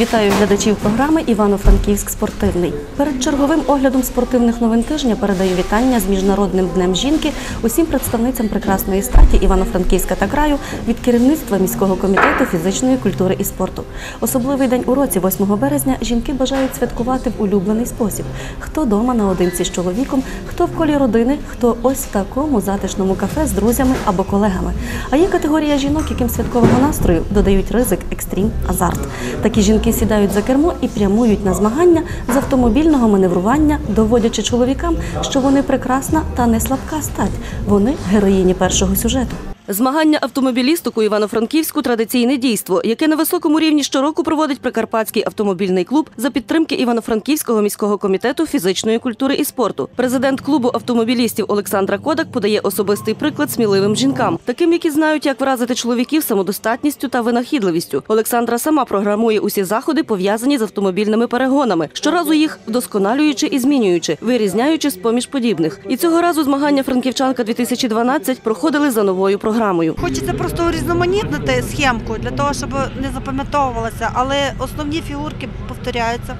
Вітаю глядачів програми Івано-Франківськ спортивний. Перед черговим оглядом спортивних новин тижня передаю вітання з міжнародним днем жінки усім представницям прекрасної статі Івано-Франківська та краю від керівництва міського комітету фізичної культури і спорту. Особливий день у році, 8 березня, жінки бажають святкувати в улюблений спосіб. Хто дома наодинці з чоловіком, хто в колі родини, хто ось в такому затишному кафе з друзями або колегами. А є категорія жінок, яким святкового настрою додають ризик, екстрім, азарт. Такі жінки сідають за кермо і прямують на змагання з автомобільного маневрування, доводячи чоловікам, що вони прекрасна та не слабка стать. Вони героїні першого сюжету. Змагання автомобілісток у Івано-Франківську традиційне дійство, яке на високому рівні щороку проводить Прикарпатський автомобільний клуб за підтримки Івано-Франківського міського комітету фізичної культури і спорту. Президент клубу автомобілістів Олександра Кодак подає особистий приклад сміливим жінкам, таким, які знають, як вразити чоловіків самодостатністю та винахідливістю. Олександра сама програмує усі заходи, пов'язані з автомобільними перегонами, щоразу їх вдосконалюючи і змінюючи, вирізняючи з поміж подібних. І цього разу змагання Франківчанка 2012 проходили за новою програмою. Хочеться просто урізноманітнити схемку для того, щоб не запам'ятовувалося, але основні фігурки повторяються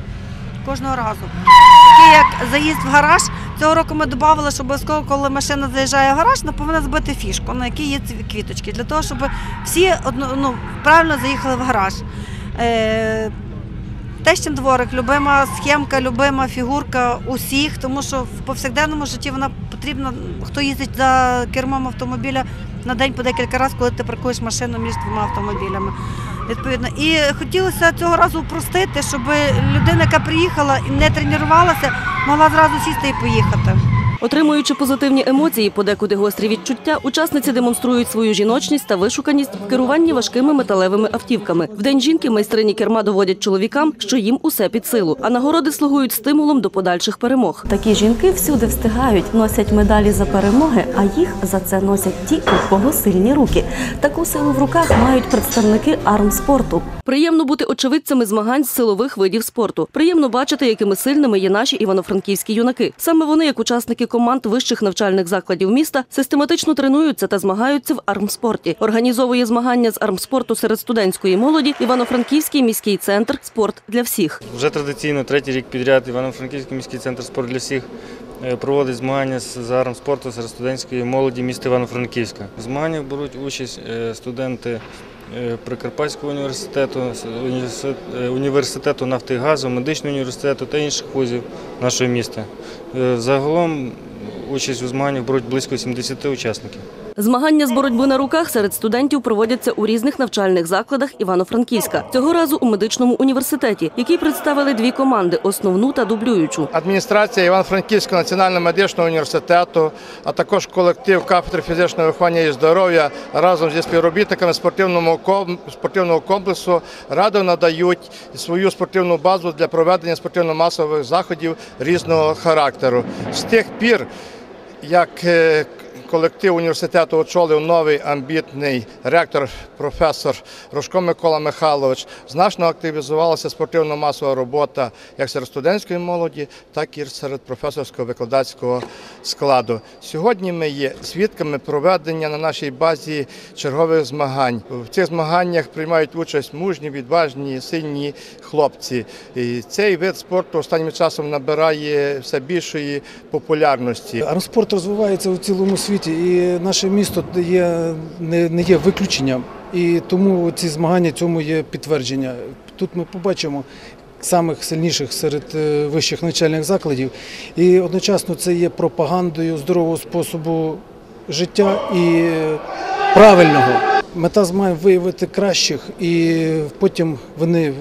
кожного разу. Такі як заїзд в гараж. Цього року ми додали, що обов'язково, коли машина заїжджає в гараж, вона повинна збити фішку, на якій є ці квіточки, для того, щоб всі ну, правильно заїхали в гараж. Тещин дворик, любима схемка, любима фігурка усіх, тому що в повсякденному житті вона потрібна, хто їздить за кермом автомобіля на день по декілька разів, коли ти паркуєш машину між двома автомобілями. Відповідно, і хотілося цього разу упростити, щоб людина, яка приїхала і не тренувалася, могла зразу сісти і поїхати. Отримуючи позитивні емоції, подекуди гострі відчуття, учасниці демонструють свою жіночність та вишуканість в керуванні важкими металевими автівками. В день жінки майстрині керма доводять чоловікам, що їм усе під силу, а нагороди слугують стимулом до подальших перемог. Такі жінки всюди встигають, носять медалі за перемоги, а їх за це носять ті, у кого сильні руки. Таку силу в руках мають представники армспорту. Приємно бути очевидцями змагань з силових видів спорту. Приємно бачити, якими сильними є наші івано-франківські юнаки. Саме вони, як учасники команд вищих навчальних закладів міста, систематично тренуються та змагаються в армспорті. Організовує змагання з армспорту серед студентської молоді Івано-Франківський міський центр Спорт для всіх. Вже традиційно третій рік підряд Івано-Франківський міський центр спорт для всіх е, проводить змагання з армспорту серед студентської молоді міста Івано-Франківська. В змаганнях беруть участь е, студенти Прикарпатського університету, е, університету нафти і газу, медичного університету та інших вузів нашого міста. Е, Загалом участь у змаганнях беруть близько 70 учасників. Змагання з боротьби на руках серед студентів проводяться у різних навчальних закладах Івано-Франківська. Цього разу у медичному університеті, який представили дві команди основну та дублюючу. Адміністрація Івано-Франківського національного медичного університету, а також колектив кафедри фізичного виховання і здоров'я разом зі співробітниками спортивного ком- спортивного комплексу радо надають свою спортивну базу для проведення спортивно-масових заходів різного характеру. З тих пір, як е, колектив університету очолив новий амбітний ректор, професор Рожко Микола Михайлович, значно активізувалася спортивно-масова робота як серед студентської молоді, так і серед професорського викладацького складу. Сьогодні ми є свідками проведення на нашій базі чергових змагань. В цих змаганнях приймають участь мужні, відважні, сильні хлопці. І цей вид спорту останнім часом набирає все більшої популярності. Армспорт розвивається у цілому світі, і наше місто є, не, не є виключенням. І тому ці змагання цьому є підтвердження. Тут ми побачимо самих сильніших серед е, вищих навчальних закладів. І одночасно це є пропагандою здорового способу життя і е, правильного. Мета змагань виявити кращих, і потім вони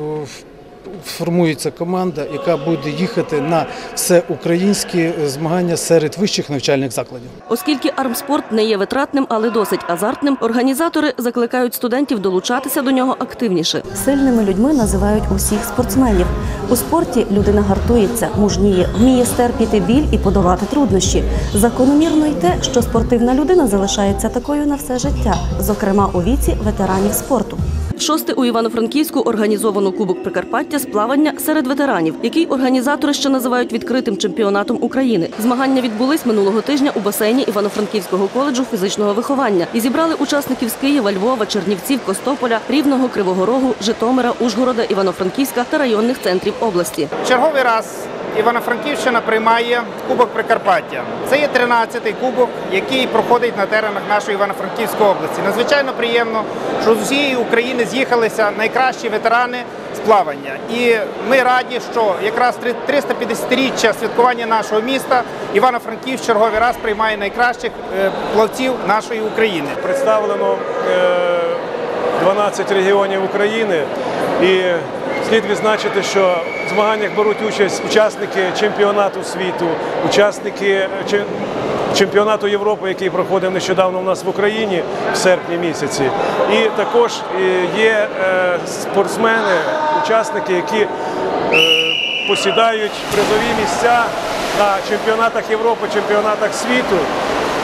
формується команда, яка буде їхати на всеукраїнські змагання серед вищих навчальних закладів. Оскільки армспорт не є витратним, але досить азартним, організатори закликають студентів долучатися до нього активніше. Сильними людьми називають усіх спортсменів. У спорті людина гартується, мужніє, вміє стерпіти біль і подолати труднощі. Закономірно й те, що спортивна людина залишається такою на все життя, зокрема у віці ветеранів спорту. Шосте у Івано-Франківську організовано Кубок Прикарпаття з плавання серед ветеранів, який організатори ще називають відкритим чемпіонатом України. Змагання відбулись минулого тижня у басейні Івано-Франківського коледжу фізичного виховання і зібрали учасників з Києва, Львова, Чернівців, Костополя, Рівного, Кривого Рогу, Житомира, Ужгорода, Івано-Франківська та районних центрів області. Черговий раз Івано-Франківщина приймає Кубок Прикарпаття. Це є 13-й кубок, який проходить на теренах нашої Івано-Франківської області. Надзвичайно приємно, що з усієї України з'їхалися найкращі ветерани з плавання. І ми раді, що якраз 350-річчя святкування нашого міста Івано-Франківськ черговий раз приймає найкращих е, плавців нашої України. представлено е, 12 регіонів України. І слід відзначити, що змаганнях беруть участь учасники чемпіонату світу, учасники е, чемпіонату Європи, який проходив нещодавно у нас в Україні в серпні місяці. І також е, є е, спортсмени, учасники, які посідають призові місця на чемпіонатах Європи, чемпіонатах світу.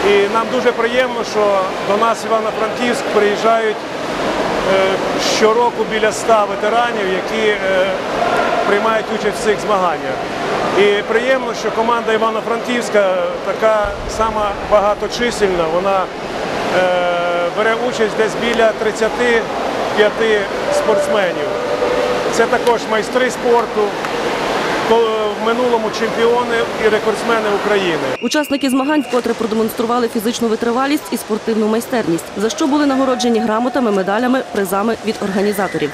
І нам дуже приємно, що до нас Івано-Франківськ приїжджають щороку біля 100 ветеранів, які приймають участь в цих змаганнях. І приємно, що команда Івано-Франківська така сама багаточисельна, вона е, бере участь десь біля 35 спортсменів. Це також майстри спорту, в минулому чемпіони і рекордсмени України. Учасники змагань вкотре продемонстрували фізичну витривалість і спортивну майстерність, за що були нагороджені грамотами, медалями, призами від організаторів.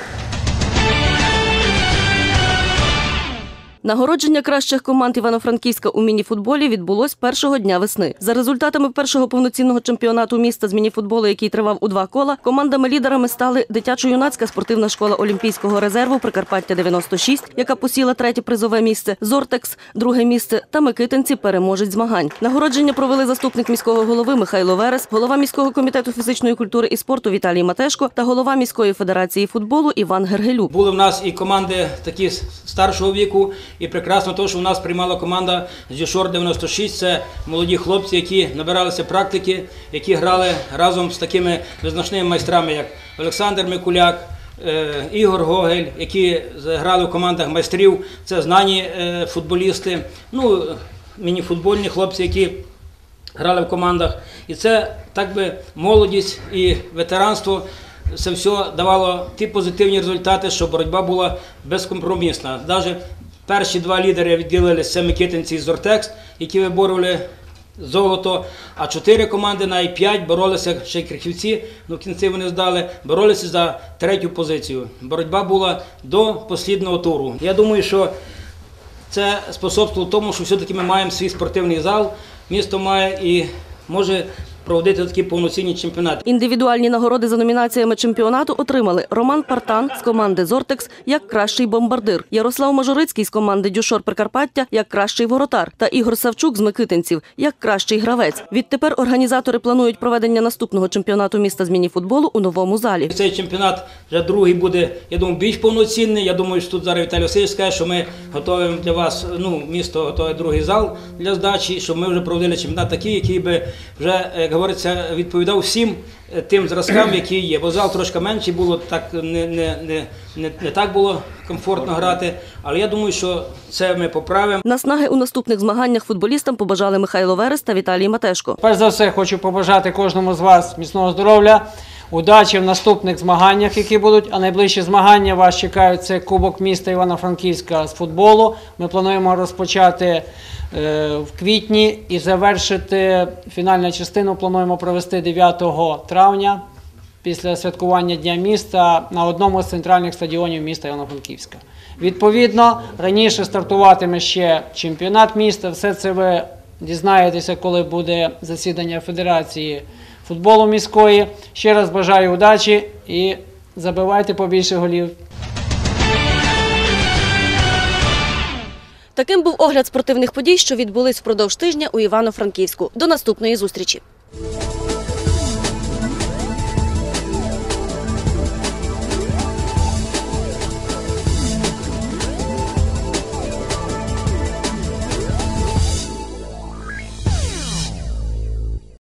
Нагородження кращих команд Івано-Франківська у мініфутболі відбулось першого дня весни. За результатами першого повноцінного чемпіонату міста з мініфутболу, який тривав у два кола, командами-лідерами стали дитячо-юнацька спортивна школа Олімпійського резерву Прикарпаття 96, яка посіла третє призове місце, Зортекс, друге місце та Микитинці переможець змагань. Нагородження провели заступник міського голови Михайло Верес, голова міського комітету фізичної культури і спорту Віталій Матешко та голова міської федерації футболу Іван Гергелюк. Були в нас і команди такі старшого віку, і прекрасно те, що у нас приймала команда з Юшор 96. Це молоді хлопці, які набиралися практики, які грали разом з такими визначними майстрами, як Олександр Микуляк. е, Ігор Гогель, які грали в командах майстрів, це знані е, футболісти, ну, мініфутбольні хлопці, які грали в командах. І це так би молодість і ветеранство. Це все давало ті позитивні результати, що боротьба була безкомпромісна. Навіть перші два лідери відділилися це Микитинці і Зортекс, які виборювали золото. А чотири команди, навіть п'ять боролися ще й крихівці, ну в кінці вони здали, боролися за третю позицію. Боротьба була до послідного туру. Я думаю, що це способствувало тому, що все-таки ми маємо свій спортивний зал, місто має і може проводити такі повноцінні чемпіонати. Індивідуальні нагороди за номінаціями чемпіонату отримали Роман Партан з команди Зортекс як кращий бомбардир, Ярослав Мажорицький з команди Дюшор Прикарпаття як кращий воротар та Ігор Савчук з Микитинців як кращий гравець. Відтепер організатори планують проведення наступного чемпіонату міста з мініфутболу у новому залі. Цей чемпіонат вже другий буде, я думаю, більш повноцінний. Я думаю, що тут зараз Віталій Васильович скаже, що ми готуємо для вас, ну, місто готує другий зал для здачі, щоб ми вже проводили чемпіонат такий, який би вже, як говориться, відповідав всім е, тим зразкам, які є. Бо зал трошки менший було, так не, не, не, не, не так було комфортно грати. Але я думаю, що це ми поправимо. Наснаги у наступних змаганнях футболістам побажали Михайло Верес та Віталій Матешко. Перш за все, хочу побажати кожному з вас міцного здоров'я, удачі в наступних змаганнях, які будуть. А найближчі змагання вас чекають це Кубок міста Івано-Франківська з футболу. Ми плануємо розпочати е, в квітні і завершити фінальну частину. Плануємо провести 9 травня після святкування Дня міста на одному з центральних стадіонів міста Івано-Франківська. Відповідно, раніше стартуватиме ще чемпіонат міста. Все це ви дізнаєтеся, коли буде засідання Федерації футболу міської. Ще раз бажаю удачі і забивайте побільше голів. Таким був огляд спортивних подій, що відбулись впродовж тижня у Івано-Франківську. До наступної зустрічі.